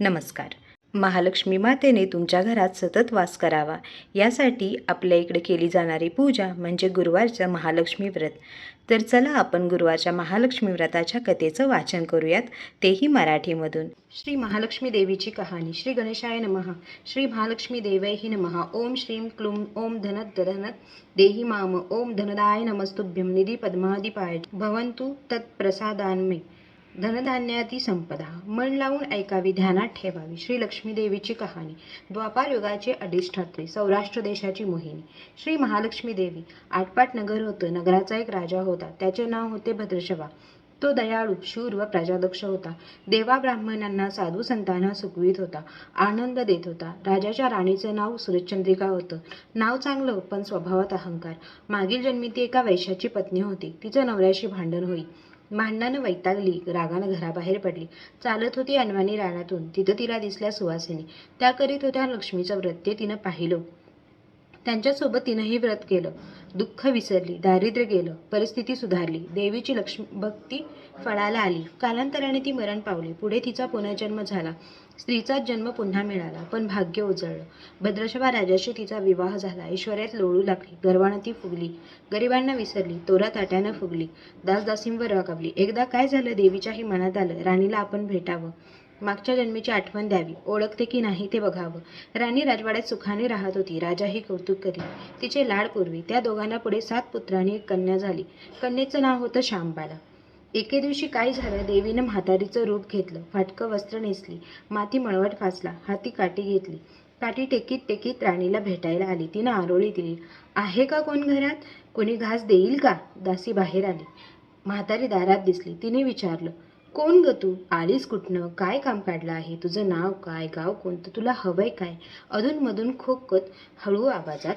नमस्कार. महालक्ष्मी मातेने तुमच्या घरात सतत वास करावा. यासाठी आपल्या इकडे केली जाणारी पूजा म्हणजे गुरुवारचं महालक्ष्मी व्रत. तर चला आपण गुरुवारच्या महालक्ष्मी व्रताच्या कथेचं वाचन करूयात. तेही मराठीमधून. श्री महालक्ष्मी देवीची कहाणी. श्री गणेशाय नमः. श्री महालक्ष्मी देवैही नमः. ओम श्रीं क्लुं ओम धनत धनत देहि माम ओम धनदाय नमस्तुभ्यं निधी पद्मादिपाय। भवंतु तत्प्रसादान्मे। धनधान्याती संपदा. मन लावून ऐकावी ध्यानात ठेवावी. श्री लक्ष्मी देवीची कहाणी. द्वापार युगाचे अधिष्ठात्री सौराष्ट्र देशाची मोहिनी. श्री महालक्ष्मी देवी आटपाट नगर होतं नगराचा एक राजा होता. त्याचे नाव होते भद्रशवा. तो दयाळू शूर व प्रजादक्ष होता. देवा ब्राह्मणांना साधू संतांना सुखवीत होता आनंद देत होता. राजाच्या राणीचं नाव सुरचंद्रिका होतं. नाव चांगलं पण स्वभावात अहंकार. मागील जन्मी ती एका वैश्याची पत्नी होती. तिचं नवऱ्याशी भांडण होई. भांडणानं वैतागली रागानं घराबाहेर पडली. चालत होती अनवाणी रानातून. तिथं तिला दिसल्या सुवासिनी त्या करीत होत्या लक्ष्मीचं व्रत. तिनं पाहिलं. त्यांच्यासोबत तिनंही व्रत केलं. दुःख विसरली दारिद्र्य गेलं परिस्थिती सुधारली देवीची लक्ष्मी भक्ती फळाला आली. कालांतराने ती मरण पावली. पुढे तिचा पुनर्जन्म झाला. स्त्रीचाच जन्म पुन्हा मिळाला पण भाग्य उजळलं. भद्रशवा राजाशी तिचा विवाह झाला. ऐश्वर्यात लोळू लागली. गर्वानं ती फुगली. गरिबांना विसरली. तोरा ताट्यानं फुगली. दासदासींवर रागावली. एकदा काय झालं देवीच्याही मनात आलं. राणीला आपण भेटावं. मागच्या जन्मीची आठवण द्यावी. ओळखते की नाही ते बघावं. राणी राजवाड्यात सुखाने राहत होती. राजाही कौतुक करी तिचे लाड पूर्वी. त्या दोघांना पुढे सात पुत्रांनी एक कन्या झाली. कन्येचं नाव होतं श्यामबाला. एके दिवशी काय झालं? देवीनं म्हातारीचं रूप घेतलं. फाटकं वस्त्र नेसली. माती मळवट फासला. हाती काठी घेतली. काठी टेकीत टेकीत राणीला भेटायला आली. तिनं आरोळी दिली. आहे का कोण घरात? कोणी घास देईल का? दासी बाहेर आली. म्हातारी दारात दिसली. तिने विचारलं कोण ग तू? आलीस कुठनं? काय काम काढलं आहे? तुझं नाव काय? गाव कोणतं? तुला हवंय काय? अधूनमधून खोकत हळू आवाजात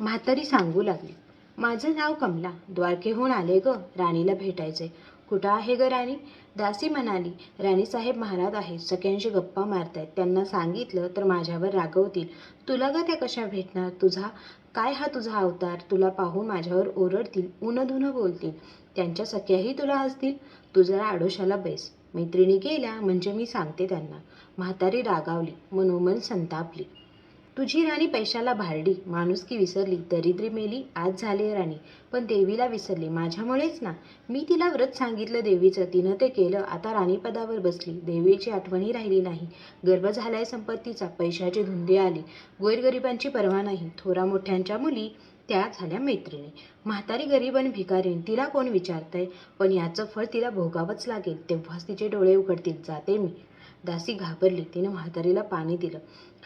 म्हातारी सांगू लागली. माझं नाव कमला. द्वारकेहून आले ग. राणीला भेटायचंय. कुठं आहे ग राणी? दासी म्हणाली राणीसाहेब महाराज आहेत सगळ्यांशी गप्पा मारतायत. त्यांना सांगितलं तर माझ्यावर रागवतील. तुला ग त्या कशा भेटणार? तुझा? काय हा तुझा अवतार? तुला पाहून माझ्यावर ओरडतील उनधुनं बोलतील. त्यांच्या सख्याही तुला हसतील? तू जरा आडोशाला बैस. मैत्रिणी गेल्या म्हणजे मी सांगते त्यांना. म्हातारी रागावली मनोमन संतापली. तुझी राणी पैशाला भारडी. माणुसकी विसरली दरिद्री मेली आज झाली राणी. पण देवीला विसरली. माझ्यामुळेच ना. मी तिला व्रत सांगितलं देवीचं. तिनं ते केलं. आता राणीपदावर बसली. देवीची आठवणी राहिली नाही. गर्भ झालाय संपत्तीचा. पैशाची धुंदी आली. गोरगरिबांची पर्वा नाही. थोरा मोठ्यांच्या मुली त्या झाल्या मैत्रिणी. म्हातारी गरीब आणि भिकारीण. तिला कोण विचारतंय? पण याचं फळ तिला भोगावंच लागेल. तेव्हाच तिचे डोळे उघडतील. जाते मी. दासी घाबरली. तिने म्हातारीला पाणी दिलं.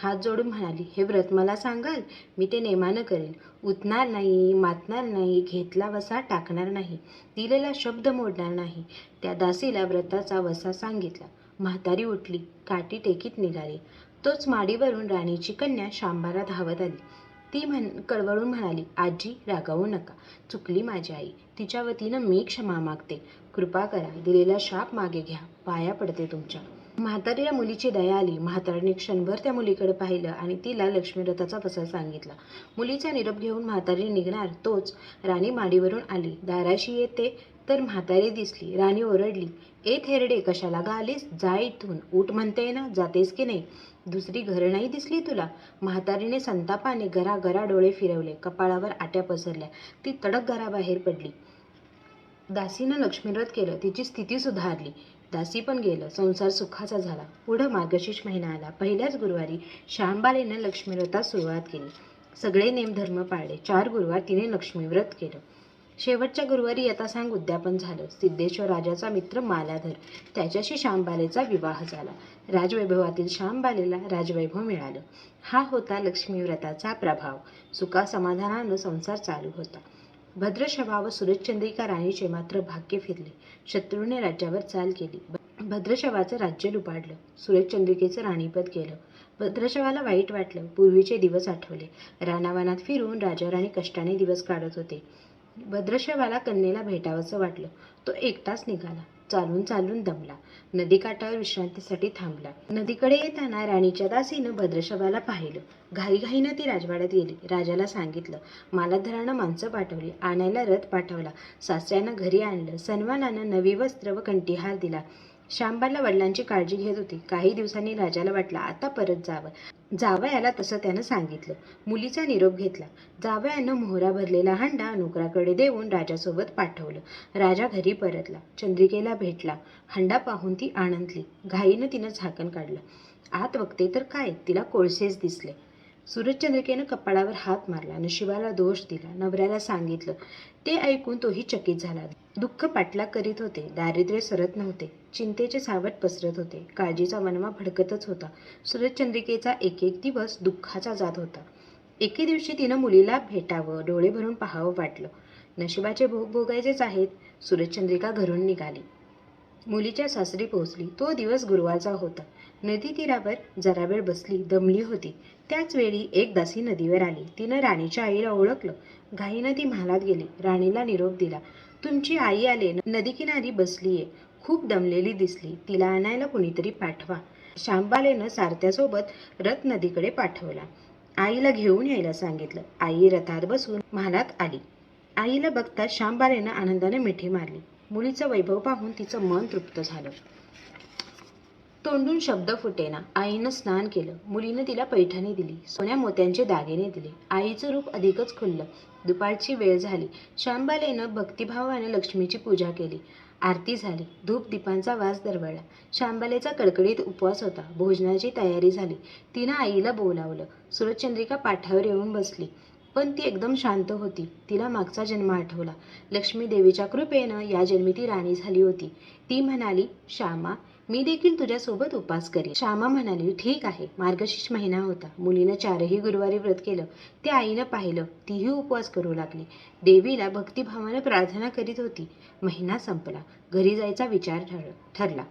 हात जोडून म्हणाली हे व्रत मला सांगाल? मी ते नेमानं करेन. उतणार नाही मातणार नाही घेतला वसा टाकणार नाही. दिलेला शब्द मोडणार नाही. त्या दासीला व्रताचा वसा सांगितला. म्हातारी उठली. काठी टेकीत निघाली. तोच माडीवरून राणीची कन्या शांबारा धावत आली. ती म्हण कळवळून म्हणाली आजी रागावू नका. चुकली माझी आई. तिच्या वतीनं मी क्षमा मागते. कृपा करा. दिलेला शाप मागे घ्या. पाया पडते तुमच्या. म्हातारीला मुलीची दया आली. म्हातारीने क्षणभर त्या मुलीकडे पाहिलं आणि तिला लक्ष्मीरथाचा पसार सांगितला. मुलीचा निरोप घेऊन म्हातारी निघणार तोच राणी माडीवरून आली. दाराशी येते तर म्हातारी दिसली. राणी ओरडली ए थेरडे कशाला गा आलीस जा इथून. ऊट म्हणते ना जातेस की नाही? दुसरी घरं नाही दिसली तुला? म्हातारीने संतापाने गरा गरा डोळे फिरवले. कपाळावर आट्या पसरल्या. ती तडक घराबाहेर पडली. दासीनं लक्ष्मीव्रत केलं तिची स्थिती सुधारली. दासी पण गेलं संसार सुखाचा झाला. पुढं मार्गशीर्ष महिना आला. पहिल्याच गुरुवारी श्यामबालेनं लक्ष्मीव्रतात सुरुवात केली. सगळे नेमधर्म पाळले. चार गुरुवार तिने लक्ष्मीव्रत केलं. शेवटच्या गुरुवारी यथासांग उद्यापन झालं. सिद्धेश्वर राजाचा मित्र मालाधर त्याच्याशी श्यामबालेचा विवाह झाला. राजवैभवातील श्यामबालेला राजवैभव मिळालं. हा होता लक्ष्मीव्रताचा प्रभाव. सुखा समाधानानं संसार चालू होता. भद्रशवा व सुरजचंद्रिका राणीचे मात्र भाग्य फिरले. शत्रूने राज्यावर चाल केली. भद्रशवाचं राज्य लुपाडलं सुरजचंद्रिकेचं राणीपद गेलं भद्रशवाला वाईट वाटलं. पूर्वीचे दिवस आठवले. रानावनात फिरून राजा राणी कष्टाने दिवस काढत होते. भद्रशवाला कन्येला भेटावंसं वाटलं. तो एकटाच निघाला. चालून चालून दमला. नदीकाठावर विश्रांतीसाठी थांबला. नदीकडे येताना राणीच्या दासीनं भद्रशवाला पाहिलं. घाईघाईनं ती राजवाड्यात गेली. राजाला सांगितलं मालाधरानं माणसं पाठवली. आणायला रथ पाठवला. सासऱ्यानं घरी आणलं. सन्मानानं नवी वस्त्र व कंठीहार दिला. शांबाला वडिलांची काळजी घेत होती. काही दिवसांनी राजाला वाटला आता परत जावं. जावयाला तसं त्यानं सांगितलं. मुलीचा निरोप घेतला. जावयानं मोहरा भरलेला हंडा नोकराकडे देऊन राजासोबत पाठवलं. राजा घरी परतला. चंद्रिकेला भेटला. हंडा पाहून ती आनंदली. घाईनं तिनं झाकण काढलं. आत बघते तर काय? तिला कोळसेच दिसले. सूरजचंद्रिकेनं कपाळावर हात मारला नशिबाला दोष दिला. नवऱ्याला सांगितलं ते ऐकून तोही चकित झाला. दुःख पाठलाग करीत होते. दारिद्र्य सरत नव्हते. चिंतेचे सावट पसरत होते. काळजीचा वनवा भडकतच होता. सूरजचंद्रिकेचा एक एक दिवस दुःखाचा जात होता. एके दिवशी तिनं मुलीला भेटावं डोळे भरून पाहावं वाटलं. नशिबाचे भोग भोगायचेच आहेत. सूरजचंद्रिका घरून निघाली. मुलीच्या सासरी पोहोचली. तो दिवस गुरुवारचा होता. नदी तीरावर जरा वेळ बसली दमली होती. त्याच वेळी एक दासी नदीवर आली. तिनं राणीच्या आईला ओळखलं. घाईनं ती महालात गेली. राणीला निरोप दिला. तुमची आई आले. नदीकिनारी बसलीये. खूप दमलेली दिसली. तिला आणायला कुणीतरी पाठवा. शांबालेनं सारथ्यासोबत रथ नदीकडे पाठवला. आईला घेऊन यायला सांगितलं. आई रथात बसून महालात आली. आईला बघताच शांबालेनं आनंदाने मिठी मारली. मुलीचं वैभव पाहून तिचं मन तृप्त झालं. तोंडून शब्द फुटेना. आईनं स्नान केलं. मुलीनं तिला पैठणी दिली. सोन्या मोत्यांचे दागिने दिले. आईचं रूप अधिकच खुललं. दुपारची वेळ झाली. शांबालेनं भक्तिभावानं लक्ष्मीची पूजा केली. आरती झाली. धूप दीपांचा वास दरवळला. शांबालेचा कडकडीत उपवास होता. भोजनाची तयारी झाली. तिनं आईला बोलावलं. सूरजचंद्रिका पाठावर येऊन बसली. पण ती एकदम शांत होती. तिला मागचा जन्म आठवला. लक्ष्मी देवीच्या कृपेनं या जन्मी ती राणी झाली होती. ती म्हणाली श्यामा मी देखील तुझ्यासोबत उपास करेन. श्यामा म्हणाली ठीक आहे. मार्गशीर्ष महिना होता. मुलीनं चारही गुरुवारी व्रत केलं. ते आईनं पाहिलं. तीही उपवास करू लागली. देवीला भक्तिभावानं प्रार्थना करीत होती. महिना संपला. घरी जायचा विचार ठर ठरला.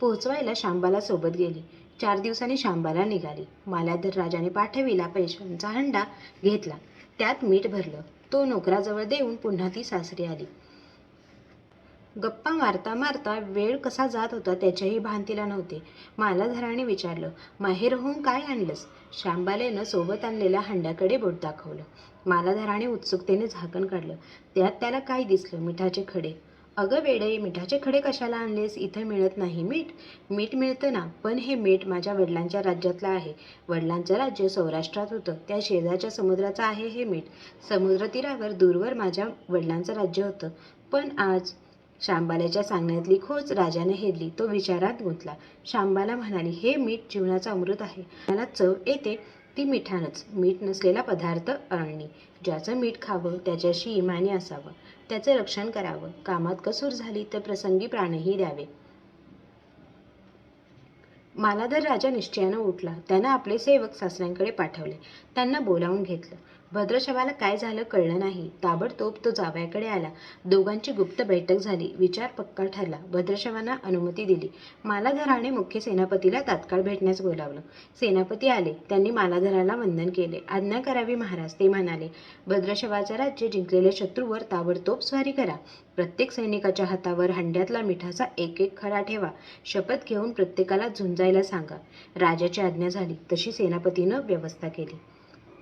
पोहोचवायला शांबाला सोबत गेली. चार दिवसांनी शांबाला निघाली. माल्याधर राजाने पाठविला पैशांचा हंडा घेतला. त्यात मीठ भरलं. तो नोकराजवळ देऊन पुन्हा ती सासरी आली. गप्पा मारता मारता वेळ कसा जात होता त्याच्याही भान तिला नव्हते मालाधराने विचारलं माहेरहून काय आणलंस? शांबालेनं सोबत आणलेल्या हंड्याकडे बोट दाखवलं. मालाधराने उत्सुकतेने झाकण काढलं. त्यात त्याला काय दिसलं? मिठाचे खडे. अगं वेडे मिठाचे खडे कशाला आणलेस? इथं मिळत नाही मीठ. मीठ मिळतं ना पण हे मीठ माझ्या वडिलांच्या राज्यातलं आहे. वडिलांचं राज्य सौराष्ट्रात होतं. त्या शेजारच्या समुद्राचं आहे हे मीठ. समुद्रतीरावर दूरवर माझ्या वडिलांचं राज्य होतं. पण आज शांबाल्याच्या सांगण्यातली खोच राजाने हेरली. तो विचारात गुंतला. शांबाला म्हणाली हे मीठ जीवनाचं अमृत आहे. मला चव येते ती मिठानच. मीठ नसलेला पदार्थ अळणी ज्याचं मीठ खावं त्याच्याशी इमानी असावं. त्याचं रक्षण करावं. कामात कसूर झाली तर प्रसंगी प्राणही द्यावे. मालाधर राजा निश्चयानं उठला. त्यानं आपले सेवक सासऱ्यांकडे पाठवले. त्यांना बोलावून घेतलं. भद्रशवाला काय झालं कळलं नाही. ताबडतोब तो जावयाकडे आला. दोघांची गुप्त बैठक झाली. विचार पक्का ठरला. भद्रशवांना अनुमती दिली. मालाधराने मुख्य सेनापतीला तात्काळ भेटण्यास बोलावलं. सेनापती आले. त्यांनी मालाधराला वंदन केले. आज्ञा करावी महाराज ते म्हणाले. भद्रशवाचं राज्य जिंकलेल्या शत्रूवर ताबडतोब स्वारी करा. प्रत्येक सैनिकाच्या हातावर हंड्यातला मिठाचा एक एक खडा ठेवा. शपथ घेऊन प्रत्येकाला झुंजायला सांगा. राजाची आज्ञा झाली. तशी सेनापतीनं व्यवस्था केली.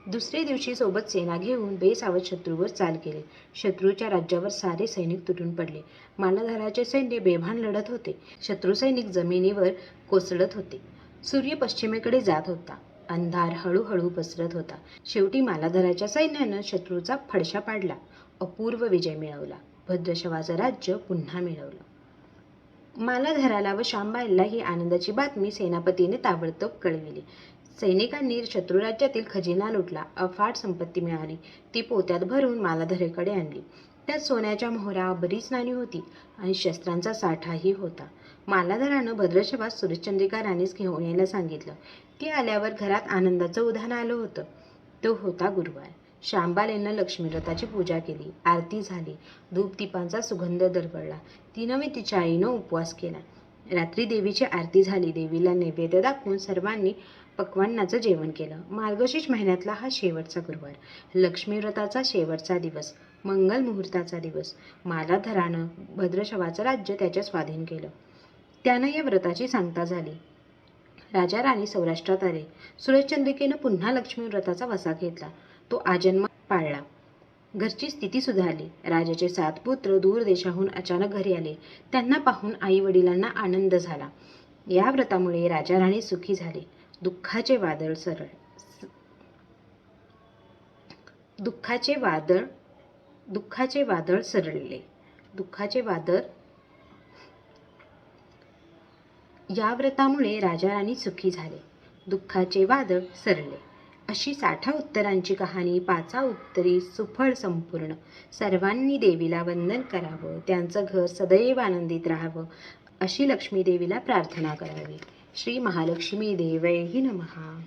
दुसरे दिवशी सोबत सेना घेऊन बेसावध शत्रूवर चाल केली. शत्रूच्या राज्यावर सारे सैनिक तुटून पडले. मानधराचे सैन्य बेभान लढत होते. शत्रू सैनिक जमिनीवर कोसळत होते. सूर्य पश्चिमेकडे जात होता. अंधार हळूहळू पसरत होता. शेवटी मालाधराच्या सैन्यानं शत्रूचा फडशा पाडला. अपूर्व विजय मिळवला. भद्रशवाचं राज्य पुन्हा मिळवलं. मालाधराला व शांबाईला ही आनंदाची बातमी सेनापतीने ताबडतोब कळविली. सैनिकांनी शत्रुराज्यातील खजिना लुटला. अफाट संपत्ती मिळाली. ती पोत्यात भरून मालाधरेकडे आणली. त्यात सोन्याच्या मोहरा बरीच नाणी होती आणि शस्त्रांचा साठाही होता. मालाधरानं भद्रशवास सुरेशचंद्रिका राणीस घेऊन यायला सांगितलं. ती आल्यावर घरात आनंदाचं उधाण आलं होतं. तो होता गुरुवार. शांबालेनं लक्ष्मीरथाची पूजा केली. आरती झाली. धूपदीपांचा सुगंध दरवळला. तिनं मी तिच्या आईनं उपवास केला. रात्री देवीची आरती झाली. देवीला नैवेद्य दाखवून सर्वांनी पक्वान्नाचं जेवण केलं. मार्गशीर्ष महिन्यातला हा शेवटचा गुरुवार. लक्ष्मीव्रताचा शेवटचा दिवस. मंगल मुहूर्ताचा दिवस. मालाधरानं भद्रशवाचं राज्य त्याच्या स्वाधीन केलं. त्यानं या व्रताची सांगता झाली. राजा राणी सौराष्ट्रात आले. सूरजचंद्रिकेनं पुन्हा लक्ष्मीव्रताचा वसा घेतला. तो आजन्म पाळला. घरची स्थिती सुधारली. राजाचे सात पुत्र दूर देशाहून अचानक घरी आले. त्यांना पाहून आई वडिलांना आनंद झाला. या व्रतामुळे राजा राणी सुखी झाले. दुःखाचे वादळ सरळ. दुःखाचे वादळ दुःखाचे वादळ सरळले. दुःखाचे वादळ? या व्रतामुळे राजा राणी सुखी झाले. दुःखाचे वादळ सरले. अशी साठा उत्तरांची कहाणी पाचा उत्तरी सुफळ संपूर्ण. सर्वांनी देवीला वंदन करावं त्यांचं घर सदैव आनंदित राहावं अशी लक्ष्मी देवीला प्रार्थना करावी. श्री महालक्ष्मी देवैही नमहा